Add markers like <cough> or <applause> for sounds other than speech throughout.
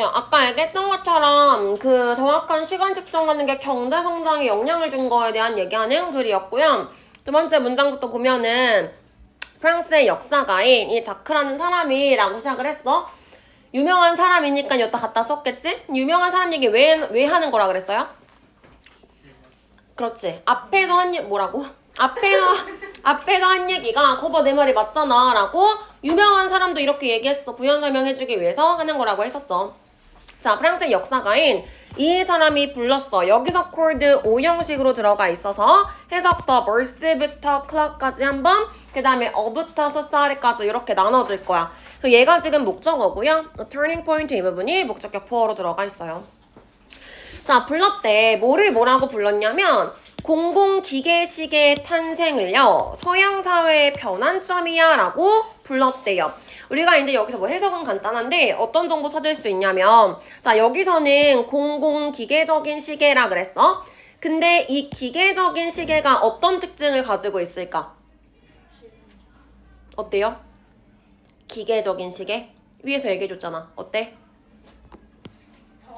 야, 아까 얘기했던 것처럼 그 정확한 시간 측정하는 게 경제 성장에 영향을 준 거에 대한 얘기하는 글이었고요. 두 번째 문장부터 보면은 프랑스의 역사가인 이 자크라는 사람이라고 시작을 했어. 유명한 사람이니까 여기다 갖다 썼겠지? 유명한 사람 얘기 왜, 왜 하는 거라 그랬어요? 그렇지. 앞에서 한, 얘- 뭐라고? 앞에서, <laughs> 앞에서 한 얘기가, 거봐, 내 말이 맞잖아. 라고, 유명한 사람도 이렇게 얘기했어. 부연 설명해주기 위해서 하는 거라고 했었죠. 자, 프랑스의 역사가인 이 사람이 불렀어. 여기서 콜드 O 형식으로 들어가 있어서 해석더 birth부터 clock까지 한 번, 그 다음에 어부터 society까지 이렇게 나눠질 거야. 그래서 얘가 지금 목적어고요. turning point 이 부분이 목적격 보어로 들어가 있어요. 자, 불렀대. 뭐를 뭐라고 불렀냐면, 공공기계식의 탄생을요, 서양 사회의 변환점이야 라고 불렀대요. 우리가 이제 여기서 뭐 해석은 간단한데, 어떤 정보 찾을 수 있냐면, 자, 여기서는 공공기계적인 시계라 그랬어. 근데 이 기계적인 시계가 어떤 특징을 가지고 있을까? 어때요? 기계적인 시계? 위에서 얘기해줬잖아. 어때?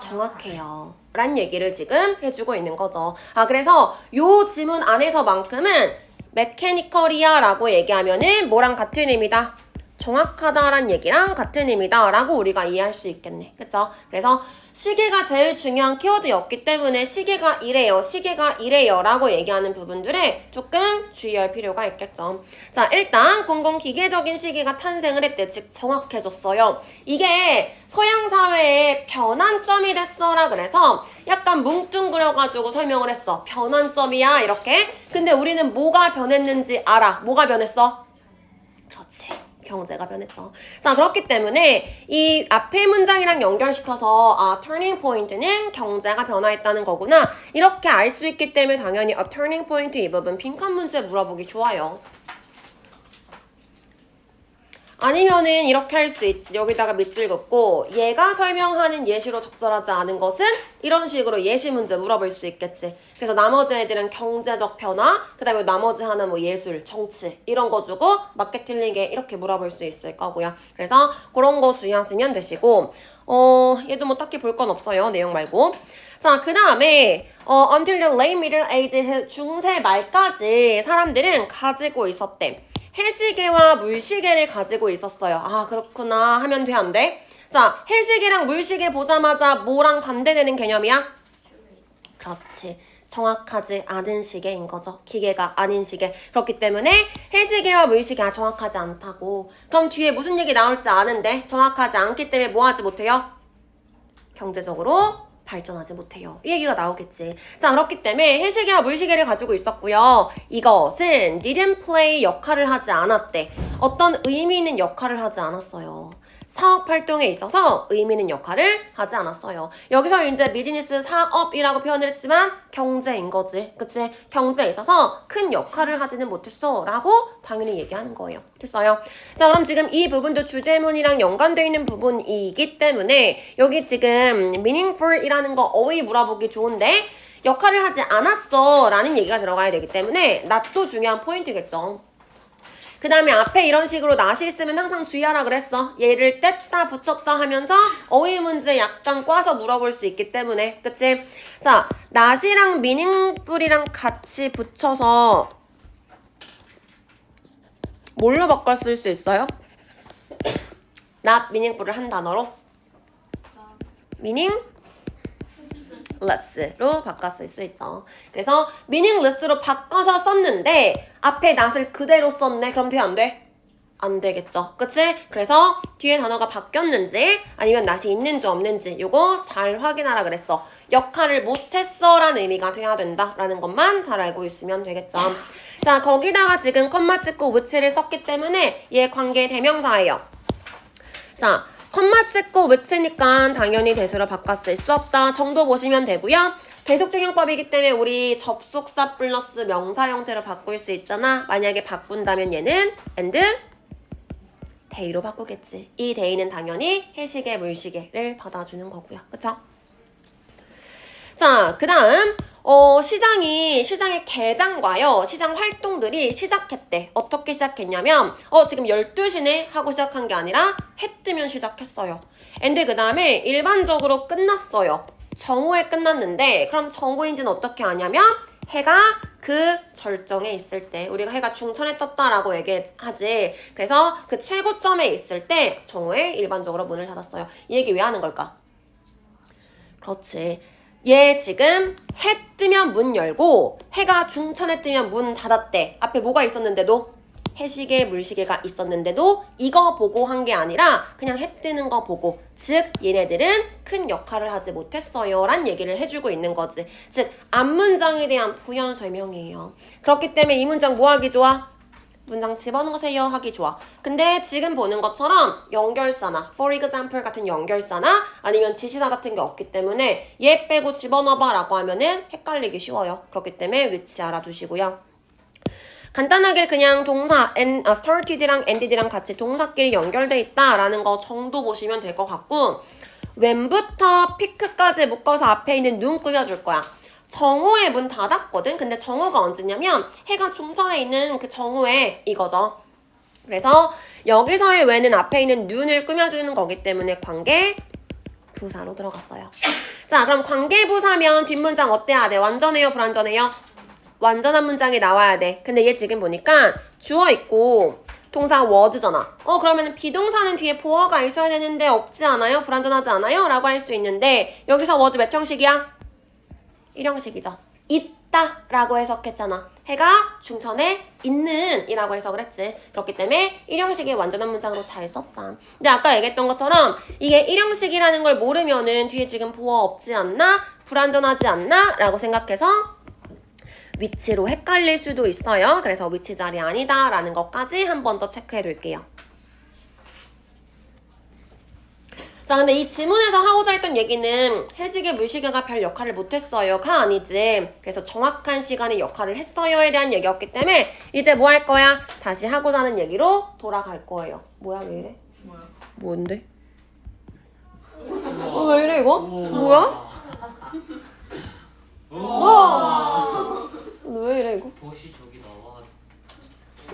정확해요. 란 얘기를 지금 해주고 있는 거죠. 아, 그래서 요 지문 안에서만큼은 메케니컬이야 라고 얘기하면은 뭐랑 같은 의미다? 정확하다란 얘기랑 같은 의미다 라고 우리가 이해할 수 있겠네. 그쵸? 그래서 시계가 제일 중요한 키워드였기 때문에 시계가 이래요, 시계가 이래요 라고 얘기하는 부분들에 조금 주의할 필요가 있겠죠. 자, 일단 공공기계적인 시계가 탄생을 했대. 즉, 정확해졌어요. 이게 서양 사회의 변환점이 됐어라 그래서 약간 뭉뚱그려가지고 설명을 했어. 변환점이야, 이렇게. 근데 우리는 뭐가 변했는지 알아. 뭐가 변했어? 그렇지. 경제가 변했죠. 자, 그렇기 때문에 이 앞에 문장이랑 연결시켜서 아, turning point는 경제가 변화했다는 거구나. 이렇게 알 수 있기 때문에 당연히 a turning point 이 부분 빈칸 문제 물어보기 좋아요. 아니면은 이렇게 할 수 있지. 여기다가 밑줄 긋고 얘가 설명하는 예시로 적절하지 않은 것은 이런 식으로 예시 문제 물어볼 수 있겠지. 그래서 나머지 애들은 경제적 변화, 그 다음에 나머지 하나는 뭐 예술, 정치 이런 거 주고 게 이렇게 물어볼 수 있을 거고요. 그래서 그런 거 주의하시면 되시고 어 얘도 뭐 딱히 볼 건 없어요. 내용 말고. 자, 그 다음에 어, until the late middle ages 중세 말까지 사람들은 가지고 있었대. 해시계와 물시계를 가지고 있었어요. 아, 그렇구나. 하면 돼, 안 돼? 자, 해시계랑 물시계 보자마자 뭐랑 반대되는 개념이야? 그렇지. 정확하지 않은 시계인 거죠. 기계가 아닌 시계. 그렇기 때문에 해시계와 물시계가 정확하지 않다고. 그럼 뒤에 무슨 얘기 나올지 아는데 정확하지 않기 때문에 뭐 하지 못해요? 경제적으로 발전하지 못해요. 이 얘기가 나오겠지. 자, 그렇기 때문에 해시계와 물시계를 가지고 있었고요. 이것은 didn't play 역할을 하지 않았대. 어떤 의미 있는 역할을 하지 않았어요. 사업 활동에 있어서 의미 있는 역할을 하지 않았어요. 여기서 이제 비즈니스 사업이라고 표현을 했지만 경제인 거지. 그치? 경제에 있어서 큰 역할을 하지는 못했어. 라고 당연히 얘기하는 거예요. 됐어요? 자, 그럼 지금 이 부분도 주제문이랑 연관되어 있는 부분이기 때문에 여기 지금 meaningful이라는 거 어휘 물어보기 좋은데 역할을 하지 않았어. 라는 얘기가 들어가야 되기 때문에 낫도 중요한 포인트겠죠. 그 다음에 앞에 이런 식으로 낫이 있으면 항상 주의하라 그랬어. 얘를 뗐다 붙였다 하면서 어휘 문제 약간 꽈서 물어볼 수 있기 때문에. 그치? 자, 낫이랑 미닝풀이랑 같이 붙여서 뭘로 바꿔 쓸 수 있어요? 낫 미닝풀을 한 단어로? 미닝? Less로 바꿔 쓸 수 있죠. 그래서 meaningless로 바꿔서 썼는데 앞에 not을 그대로 썼네. 그럼 돼 안 돼? 안 되겠죠. 그치? 그래서 뒤에 단어가 바뀌었는지 아니면 not이 있는지 없는지 요거 잘 확인하라 그랬어. 역할을 못했어 라는 의미가 돼야 된다 라는 것만 잘 알고 있으면 되겠죠. 자 거기다가 지금 컴마 찍고 which를 썼기 때문에 얘 관계 대명사예요. 자, 컴마 찍고 which니까 당연히 대수로 쓸수 없다 정도 보시면 되고요. 계속적용법이기 때문에 우리 접속사 플러스 명사 형태로 바꿀 수 있잖아. 만약에 바꾼다면 얘는 and 데이로 바꾸겠지. 이 데이는 당연히 해시계, 물시계를 받아주는 거고요. 그쵸? 자, 그 다음, 어, 시장이, 시장의 개장과요, 시장 활동들이 시작했대. 어떻게 시작했냐면, 어, 지금 12시네? 하고 시작한 게 아니라, 해 뜨면 시작했어요. 근데 그 다음에 일반적으로 끝났어요. 정오에 끝났는데, 그럼 정오인지는 어떻게 아냐면, 해가 그 절정에 있을 때, 우리가 해가 중천에 떴다라고 얘기하지. 그래서 그 최고점에 있을 때, 정오에 일반적으로 문을 닫았어요. 이 얘기 왜 하는 걸까? 그렇지. 얘 지금 해 뜨면 문 열고 해가 중천에 뜨면 문 닫았대. 앞에 뭐가 있었는데도? 해시계 물시계가 있었는데도 이거 보고 한 게 아니라 그냥 해 뜨는 거 보고. 즉 얘네들은 큰 역할을 하지 못했어요. 란 얘기를 해주고 있는 거지. 즉 앞문장에 대한 부연 설명이에요. 그렇기 때문에 이 문장 뭐 하기 좋아? 문장 집어넣으세요 하기 좋아. 근데 지금 보는 것처럼 연결사나 for example 같은 연결사나 아니면 지시사 같은 게 없기 때문에 얘 빼고 집어넣어봐 라고 하면은 헷갈리기 쉬워요. 그렇기 때문에 위치 알아두시고요. 간단하게 그냥 동사 and, 아, started랑 ended랑 같이 동사끼리 연결돼 있다라는 거 정도 보시면 될 것 같고 when부터 pick까지 묶어서 앞에 있는 눈 꾸며줄 거야. 정오에 문 닫았거든. 근데 정오가 언제냐면 해가 중천에 있는 그 정오에 이거죠. 그래서 여기서의 왜는 앞에 있는 눈을 꾸며주는 거기 때문에 관계 부사로 들어갔어요. 자, 그럼 관계 부사면 뒷문장 어때야 돼? 완전해요, 불완전해요? 완전한 문장이 나와야 돼. 근데 얘 지금 보니까 주어 있고 동사 was잖아. 어 그러면 비동사는 뒤에 보어가 있어야 되는데 없지 않아요? 불완전하지 않아요? 라고 할 수 있는데 여기서 was 몇 형식이야? 1형식이죠. 있다 라고 해석했잖아. 해가 중천에 있는 이라고 해석을 했지. 그렇기 때문에 1형식의 완전한 문장으로 잘 썼다. 근데 아까 얘기했던 것처럼 이게 1형식이라는 걸 모르면은 뒤에 지금 보어 없지 않나? 불완전하지 않나? 라고 생각해서 위치로 헷갈릴 수도 있어요. 그래서 위치 자리 아니다 라는 것까지 한 번 더 체크해 둘게요. 자, 근데 이 지문에서 하고자 했던 얘기는 해시계 물시계가 별 역할을 못했어요.가 아니지. 그래서 정확한 시간에 역할을 했어요에 대한 얘기였기 때문에 이제 뭐 할 거야? 다시 하고자 하는 얘기로 돌아갈 거예요. 뭐야, 왜 이래? 뭐야? 뭔데? 어, 왜 이래, 이거? 뭐야? 와! 왜 이래, 이거? 봇이 저기 나와.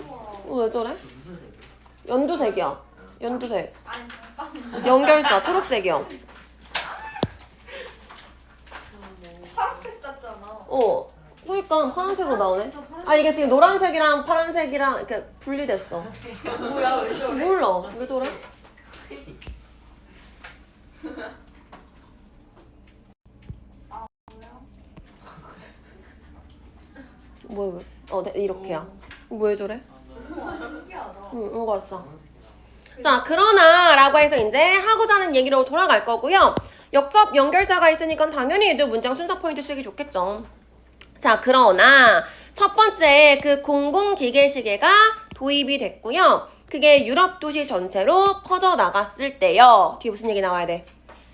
어, 왜 저래? 저 무슨 색이야? 연두색이야. 연두색. 연결사, 초록색이요. 파란색 같잖아 어. 그러니까 파란색으로 나오네. 아 이게 지금 노란색이랑 파란색이랑 이렇게 분리됐어. 뭐야 왜 저래? 몰라. 왜 저래? 뭐야 왜? 어, 네, 이렇게야. 왜 저래? 신기하다 응, 이거 왔어. 자, 그러나 라고 해서 이제 하고자 하는 얘기로 돌아갈 거고요. 역접 연결사가 있으니까 당연히 얘도 문장 순서 포인트 쓰기 좋겠죠. 자, 그러나 첫 번째 그 공공기계 시계가 도입이 됐고요. 그게 유럽 도시 전체로 퍼져 나갔을 때요. 뒤에 무슨 얘기 나와야 돼?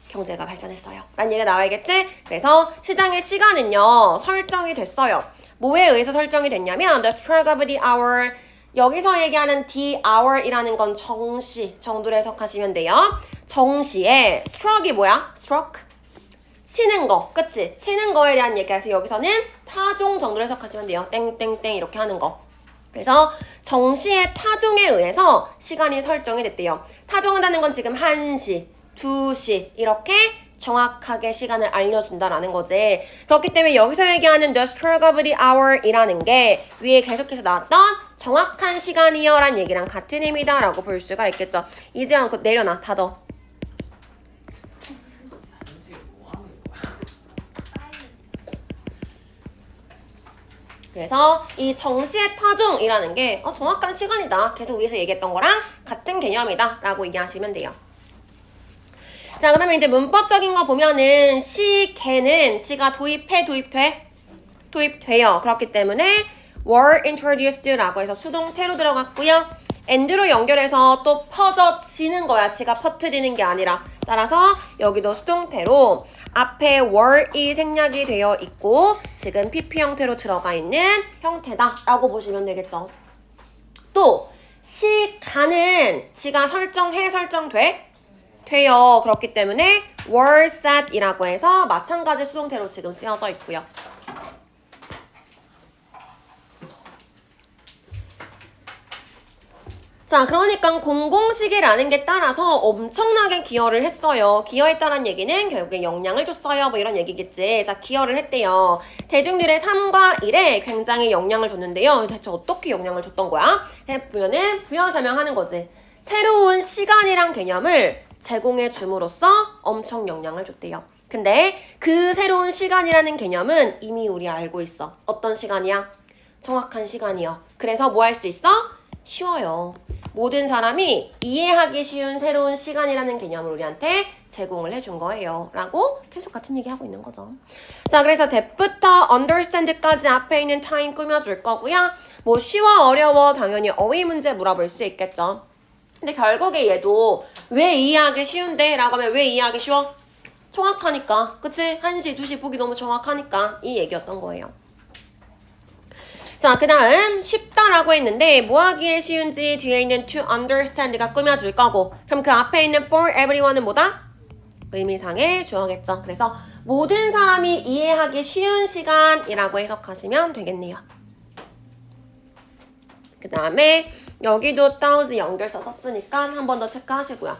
경제가 발전했어요. 라는 얘기가 나와야겠지? 그래서 시장의 시간은요, 설정이 됐어요. 뭐에 의해서 설정이 됐냐면, the stroke of the hour. 여기서 얘기하는 the hour이라는 건 정시 정도로 해석하시면 돼요. 정시에 stroke이 뭐야? stroke? 치는 거, 그치? 치는 거에 대한 얘기해서 여기서는 타종 정도로 해석하시면 돼요. 땡땡땡 이렇게 하는 거. 그래서 정시의 타종에 의해서 시간이 설정이 됐대요. 타종한다는 건 지금 1시, 2시 이렇게 정확하게 시간을 알려준다라는 거지. 그렇기 때문에 여기서 얘기하는 the stroke of the hour이라는 게 위에 계속해서 나왔던 정확한 시간이요라는 얘기랑 같은 의미다 라고 볼 수가 있겠죠. 이제 않고 내려놔, 하는 거야? 그래서 이 정시의 타종이라는 게 어, 정확한 시간이다. 계속 위에서 얘기했던 거랑 같은 개념이다. 라고 이해하시면 돼요. 자, 그 다음에 이제 문법적인 거 보면은 시계는 지가 도입해, 도입돼? 도입돼요. 그렇기 때문에 were introduced라고 해서 수동태로 들어갔고요. and로 연결해서 또 퍼져지는 거야. 지가 퍼뜨리는 게 아니라. 따라서 여기도 수동태로 앞에 were이 생략이 되어 있고 지금 pp 형태로 들어가 있는 형태다라고 보시면 되겠죠. 또 시간은 지가 설정해 설정돼 돼요. 그렇기 때문에 were set이라고 해서 마찬가지 수동태로 지금 쓰여져 있고요. 자, 그러니까 공공시계라는 게 따라서 엄청나게 기여를 했어요. 기여했다는 얘기는 결국에 영향을 줬어요. 뭐 이런 얘기겠지. 자, 기여를 했대요. 대중들의 삶과 일에 굉장히 영향을 줬는데요. 대체 어떻게 영향을 줬던 거야? 보면은 부연 설명하는 거지. 새로운 시간이란 개념을 제공해 줌으로써 엄청 영향을 줬대요. 근데 그 새로운 시간이라는 개념은 이미 우리 알고 있어. 어떤 시간이야? 정확한 시간이요. 그래서 뭐 할 수 있어? 쉬워요. 모든 사람이 이해하기 쉬운 새로운 시간이라는 개념을 우리한테 제공을 해준 거예요. 라고 계속 같은 얘기 하고 있는 거죠. 자, 그래서 that부터 understand까지 앞에 있는 time 꾸며줄 거고요. 뭐 쉬워, 어려워 당연히 어휘 문제 물어볼 수 있겠죠. 근데 결국에 얘도 왜 이해하기 쉬운데? 라고 하면 왜 이해하기 쉬워? 정확하니까. 그치? 1시, 2시 보기 너무 정확하니까. 이 얘기였던 거예요. 자, 그 다음 쉽다라고 했는데 뭐 하기에 쉬운지 뒤에 있는 to understand가 꾸며줄 거고 그럼 그 앞에 있는 for everyone은 뭐다? 의미상의 주어겠죠. 그래서 모든 사람이 이해하기 쉬운 시간이라고 해석하시면 되겠네요. 그 다음에 여기도 thousand 연결사 썼으니까 한 번 더 체크하시고요.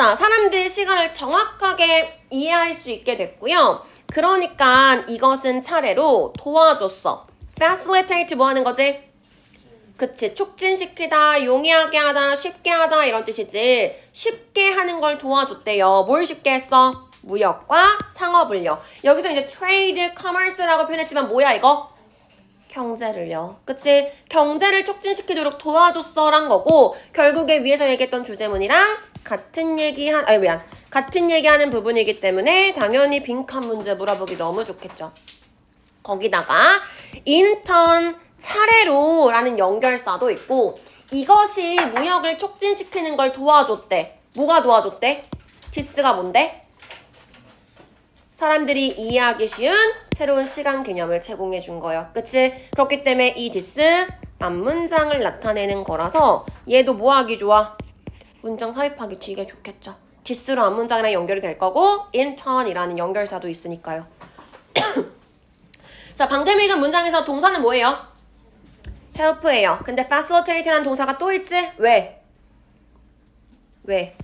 자, 사람들 시간을 정확하게 이해할 수 있게 됐고요. 그러니까 이것은 차례로 도와줬어. facilitate 뭐 하는 거지? 그치. 촉진시키다, 용이하게 하다, 쉽게 하다 이런 뜻이지. 쉽게 하는 걸 도와줬대요. 뭘 쉽게 했어? 무역과 상업을요. 여기서 이제 trade, commerce라고 표현했지만 뭐야 이거? 경제를요. 그치? 경제를 촉진시키도록 도와줬어란 거고 결국에 위에서 얘기했던 주제문이랑 같은 얘기 한 아니 미안 같은 얘기하는 부분이기 때문에 당연히 빈칸 문제 물어보기 너무 좋겠죠. 거기다가 인턴 차례로라는 연결사도 있고 이것이 무역을 촉진시키는 걸 도와줬대. 뭐가 도와줬대? 디스가 뭔데? 사람들이 이해하기 쉬운 새로운 시간 개념을 제공해 준 거예요. 그치? 그렇기 때문에 이 디스 앞문장을 나타내는 거라서 얘도 뭐 하기 좋아? 문장 삽입하기 되게 좋겠죠. 디스로 앞문장이랑 연결이 될 거고 intern이라는 연결사도 있으니까요. <coughs> 자, 읽은 문장에서 동사는 뭐예요? help예요. 근데 facilitate라는 동사가 또 있지? 왜? 왜?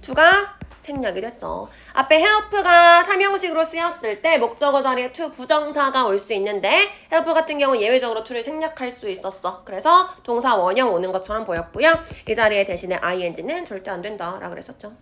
두가 생략이 됐죠. 앞에 help가 삼형식으로 쓰였을 때 목적어 자리에 to 부정사가 올 수 있는데 help 같은 경우 예외적으로 to를 생략할 수 있었어. 그래서 동사 원형 오는 것처럼 보였고요. 이 자리에 대신에 ing는 절대 안 된다라고 그랬었죠.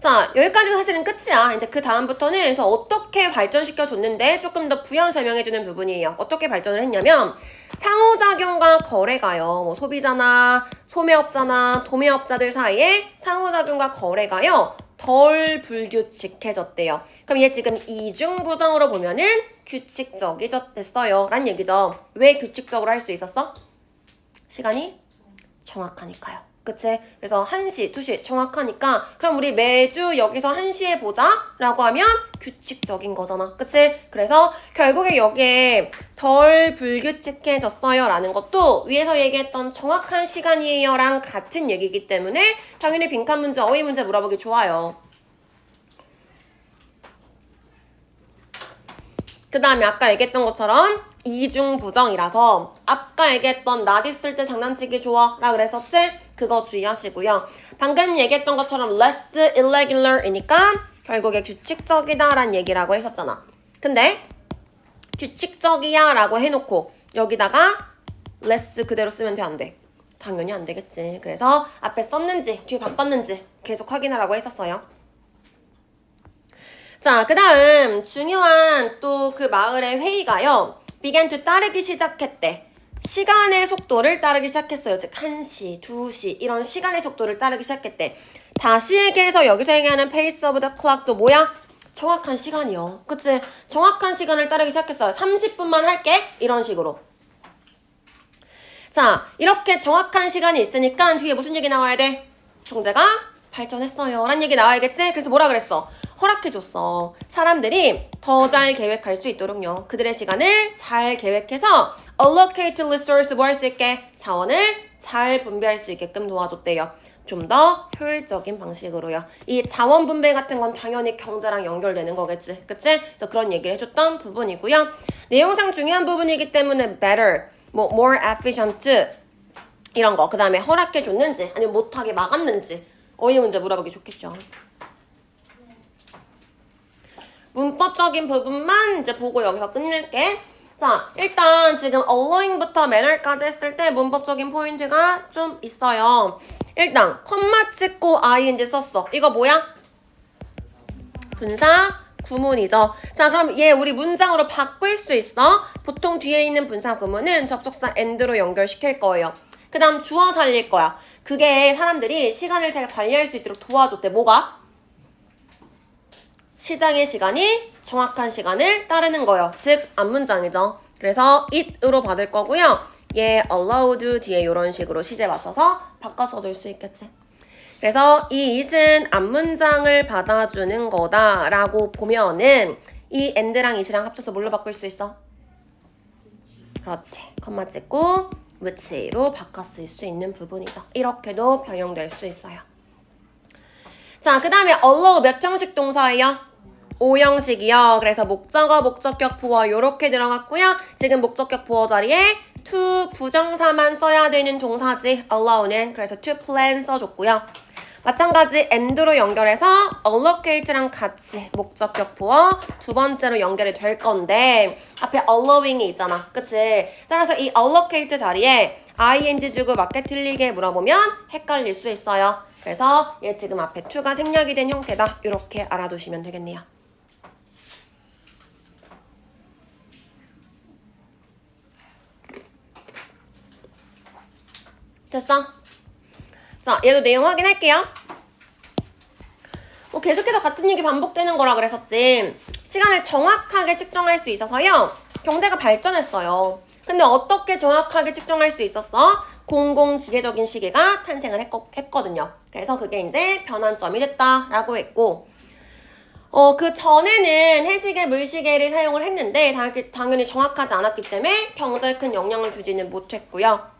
자, 여기까지가 사실은 끝이야. 이제 그 다음부터는 그래서 어떻게 발전시켜 줬는데 조금 더 부연 설명해 주는 부분이에요. 어떻게 발전을 했냐면 상호작용과 거래가요. 뭐 소비자나 소매업자나 도매업자들 사이에 상호작용과 거래가요. 덜 불규칙해졌대요. 그럼 얘 지금 이중부정으로 보면은 규칙적이졌댔어요. 란 얘기죠. 왜 규칙적으로 할 수 있었어? 시간이 정확하니까요. 그치? 그래서 1시, 2시 정확하니까 그럼 우리 매주 여기서 1시에 보자 라고 하면 규칙적인 거잖아. 그치? 그래서 결국에 여기에 덜 불규칙해졌어요 라는 것도 위에서 얘기했던 정확한 시간이에요 랑 같은 얘기이기 때문에 당연히 빈칸 문제, 어휘 문제 물어보기 좋아요. 그 다음에 아까 얘기했던 것처럼 이중부정이라서 아까 얘기했던 나 있을 때 장난치기 좋아 라 그랬었지? 그거 주의하시고요. 방금 얘기했던 것처럼 less irregular이니까 결국에 규칙적이다 라는 얘기라고 했었잖아. 근데 규칙적이야 라고 해놓고 여기다가 less 그대로 쓰면 돼 안 돼? 당연히 안 되겠지. 그래서 앞에 썼는지 뒤에 바꿨는지 계속 확인하라고 했었어요. 자, 그 다음 중요한 또 그 마을의 회의가요. began to 따르기 시작했대. 시간의 속도를 따르기 시작했어요. 즉 1시, 2시 이런 시간의 속도를 따르기 시작했대. 다시 얘기해서 여기서 얘기하는 pace of the clock도 뭐야? 정확한 시간이요. 그치? 정확한 시간을 따르기 시작했어요. 30분만 할게. 이런 식으로. 자, 이렇게 정확한 시간이 있으니까 뒤에 무슨 얘기 나와야 돼? 경제가 발전했어요. 라는 얘기 나와야겠지? 그래서 뭐라 그랬어? 허락해줬어. 사람들이 더 잘 계획할 수 있도록요. 그들의 시간을 잘 계획해서 allocate resource 뭐 할 수 있게? 자원을 잘 분배할 수 있게끔 도와줬대요. 좀 더 효율적인 방식으로요. 이 자원 분배 같은 건 당연히 경제랑 연결되는 거겠지. 그치? 그래서 그런 얘기를 해줬던 부분이고요. 내용상 중요한 부분이기 때문에 better, 뭐 more efficient 이런 거. 그 다음에 허락해줬는지 아니면 못하게 막았는지 어휘 문제 물어보기 좋겠죠. 문법적인 부분만 이제 보고 여기서 끝낼게. 자, 일단 지금 allowing부터 manner까지 했을 때 문법적인 포인트가 좀 있어요. 일단 컴마 찍고 ing 썼어. 이거 뭐야? 분사 구문이죠. 자, 그럼 얘 우리 문장으로 바꿀 수 있어. 보통 뒤에 있는 분사 구문은 접속사 and로 연결시킬 거예요. 그 다음 주어 살릴 거야. 그게 사람들이 시간을 잘 관리할 수 있도록 도와줬대. 뭐가? 시작의 시간이 정확한 시간을 따르는 거예요. 즉, 앞문장이죠. 그래서 it으로 받을 거고요. 얘 allowed 뒤에 이런 식으로 시제 맞춰서 바꿔 써줄 수 있겠지. 그래서 이 it은 앞문장을 받아주는 거다라고 보면은 이 and랑 it이랑 합쳐서 뭘로 바꿀 수 있어? 그렇지. 컴마 찍고 which로 바꿔 쓸 수 있는 부분이죠. 이렇게도 변형될 수 있어요. 자, 그 다음에 allow 몇 형식 동사예요? 5형식이요. 그래서 목적어, 목적격 보어 이렇게 들어갔고요. 지금 목적격 보어 자리에 to 부정사만 써야 되는 동사지 allow는 그래서 to plan 써줬고요. 마찬가지 and로 연결해서 allocate랑 같이 목적격 보어 두 번째로 연결이 될 건데 앞에 allowing이 있잖아. 그치? 따라서 이 allocate 자리에 ing 주고 맞게 틀리게 물어보면 헷갈릴 수 있어요. 그래서 얘 지금 앞에 to가 생략이 된 형태다. 이렇게 알아두시면 되겠네요. 됐어? 자, 얘도 내용 확인할게요. 뭐 계속해서 같은 얘기 반복되는 거라 그랬었지. 시간을 정확하게 측정할 수 있어서요. 경제가 발전했어요. 근데 어떻게 정확하게 측정할 수 있었어? 공공기계적인 시계가 탄생을 했거, 했거든요. 그래서 그게 이제 변환점이 됐다라고 했고, 어, 그 전에는 해시계, 물시계를 사용을 했는데, 당- 당연히 정확하지 않았기 때문에 경제에 큰 영향을 주지는 못했고요.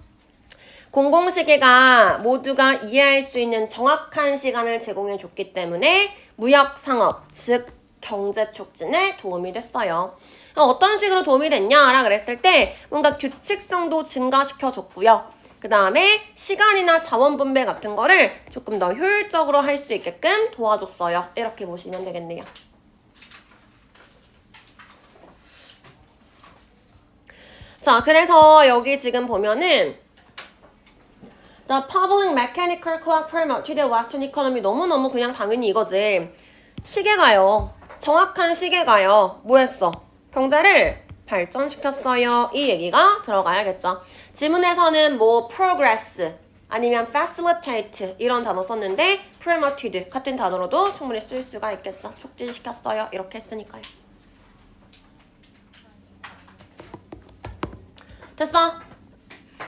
공공시계가 모두가 이해할 수 있는 정확한 시간을 제공해 줬기 때문에 무역 상업, 즉 경제 촉진에 도움이 됐어요. 그럼 어떤 식으로 도움이 됐냐라 그랬을 때 뭔가 규칙성도 증가시켜 줬고요. 그 다음에 시간이나 자원 분배 같은 거를 조금 더 효율적으로 할 수 있게끔 도와줬어요. 이렇게 보시면 되겠네요. 자, 그래서 여기 지금 보면은 The public mechanical clock promoted the Western economy 너무너무 그냥 당연히 이거지. 시계가요. 정확한 시계가요. 뭐 했어? 경제를 발전시켰어요. 이 얘기가 들어가야겠죠. 지문에서는 뭐 progress 아니면 facilitate 이런 단어 썼는데 promoted 같은 단어로도 충분히 쓸 수가 있겠죠. 촉진시켰어요. 이렇게 했으니까요. 됐어?